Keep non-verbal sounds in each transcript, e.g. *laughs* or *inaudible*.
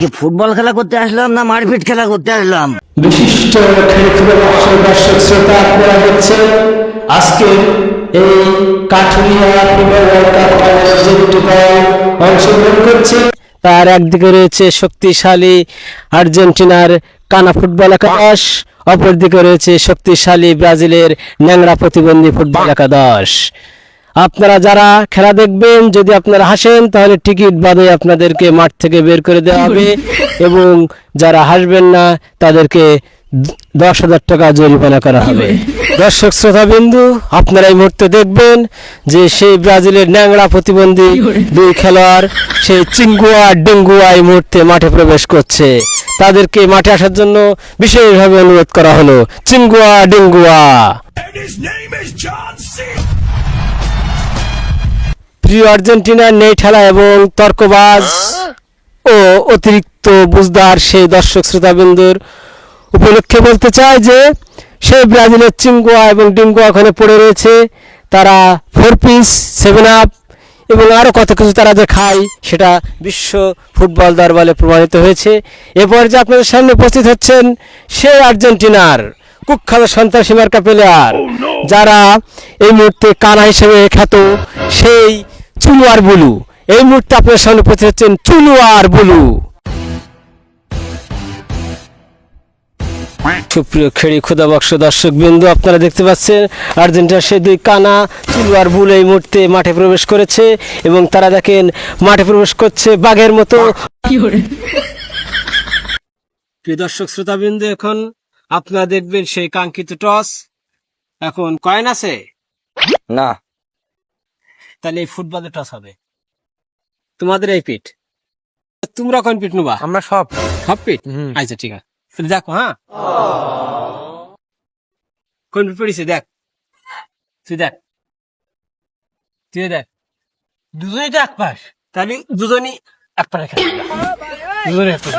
কি ফুটবল খেলা করতে আসলাম না মারপিট খেলা করতে আসলাম? বিশিষ্ট দর্শক শ্রোতা আপনারা আজকের এই কাঠুরিয়া ফিফা ওয়ার্ল্ড কাপ অংশগ্রহণ করছে। তার একদিকে রয়েছে শক্তিশালী আর্জেন্টিনার কানা ফুটবল একাদশ অপরদিকে রয়েছে শক্তিশালী ব্রাজিলের ন্যাংরা প্রতিবন্ধী ফুটবল একাদশ। আপনারা যারা খেলা দেখবেন যদি আপনারা হাসেন তাহলে টিকিট বাদে আপনাদেরকে মাঠ থেকে বের করে দেওয়া হবে। *laughs* এবং যারা হাসবেন না তাদেরকে দশ হাজার টাকা জরিমানা করা হবে। দর্শক শ্রোতা বিন্দু আপনারা এই মুহূর্তে দেখবেন যে সেই ব্রাজিলের ন্যাংরা প্রতিবন্ধী দুই খেলোয়াড় সেই চিঙ্গুয়া ডেঙ্গুয়া এই মুহূর্তে মাঠে প্রবেশ করছে। তাদেরকে মাঠে আসার জন্য বিশেষভাবে অনুরোধ করা হলো। চিঙ্গুয়া ডেঙ্গুয়া। প্রিয় আর্জেন্টিনার নেই ঠেলা এবং তর্কবাজ ও অতিরিক্ত বুঝদার সেই দর্শক শ্রোতাবিন্দুর উপলক্ষে বলতে চাই যে সেই ব্রাজিলের চিঙ্গুয়া এবং ডিঙ্গুয়া ওখানে পড়ে রয়েছে। তারা ফোর পিস সেভেন আপ এবং আরও কত কিছু তারা যে খায় সেটা বিশ্ব ফুটবল দরবারে প্রমাণিত হয়েছে। এরপর যে আপনাদের সামনে উপস্থিত হচ্ছেন সেই আর্জেন্টিনার কুখ্যাত সন্ত্রাসী মার্কা প্লেয়ার যারা এই মুহূর্তে কানা হিসেবে খ্যাত। সেই চুলুয়ার বুলু। এই মুহূর্তে আপনার সামনে উপস্থিত হচ্ছেন চুলুয়ার বুলু। সুপ্রিয় খেড়ি ক্ষুদা বক্স দর্শক বিন্দু আপনারা দেখতে পাচ্ছেন আর্জেন্টিনার সেই দুই কানা চুলুয়ার বুল এই মুহূর্তে মাঠে প্রবেশ করেছে এবং তারা দেখেন মাঠে প্রবেশ করছে বাঘের মতো। প্রিয় দর্শক শ্রোতাবিন্দু এখন আপনারা দেখবেন সেই কাঙ্ক্ষিত টস। এখন কয়েন আছে? না। তাহলে এই ফুটবলে টস হবে। তোমাদের এই পিঠ? তোমরা কোন পিঠ নেবা? আমরা সব। সব পিঠ? আচ্ছা ঠিক আছে। তাহলে দেখো হ্যাঁ? কোন পিঠ পড়িছে? দেখ। তুই দেখ। তুই দেখ। দুজনেই তো এক পাশ। তাহলে দুজনই এক পাশে খেলা দুজনে এক পাশে।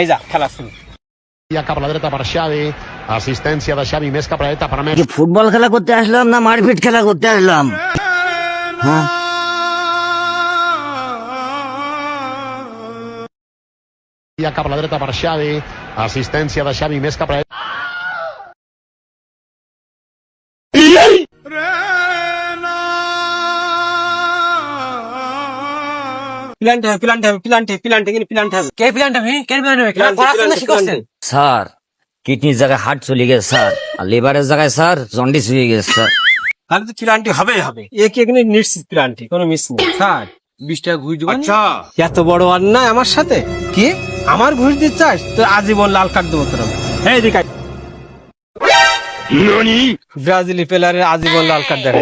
এই যা খেলা শুরু। Cap la dreta per Xavi, assistència de Xavi més cap a la dreta per কি Messi. ফুটবল খেলা করতে আসলাম না মারপিট খেলা করতে আসলাম? হ্যাঁ। Ja cap a la dreta per Xavi, assistència de Xavi més cap a la dreta. Plant হবে plant হবে প্ল্যান্ট হবে প্ল্যান্ট হবে প্ল্যান্ট হবে কে প্ল্যান্ট হবে কে প্ল্যান্ট হবে প্ল্যান্ট স্যার কিডনির জায়গায় হার্ট চলে গেছে স্যার আর লিভারের জায়গায় স্যার জন্ডিস হয়ে গেছে স্যার তাহলে তো প্ল্যান্টি হবে হবে। এ কি এখানে নিশ্চিত প্ল্যান্টি কোনো মিস নেই। স্যার বিশ টাকা ঘুষ দেবো আচ্ছা। এত বড় অন্যায় আমার সাথে? কি? আমার ঘুষ দিতে চাস? তো আজীবন লাল কার্ড দেবো তোর হ্যাঁ এদিকে ব্রাজিলি প্লেয়ারের আজীবন লাল কার্ড দেখা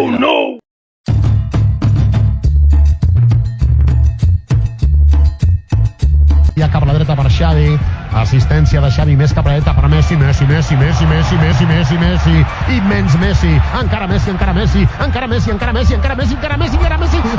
assistència de Xavi més cap a la dreta per Messi, Messi, Messi, Messi, Messi, Messi, Messi, Messi, immens Messi, encara Messi, encara Messi, encara Messi, encara Messi, encara Messi, encara Messi, encara Messi, encara Messi,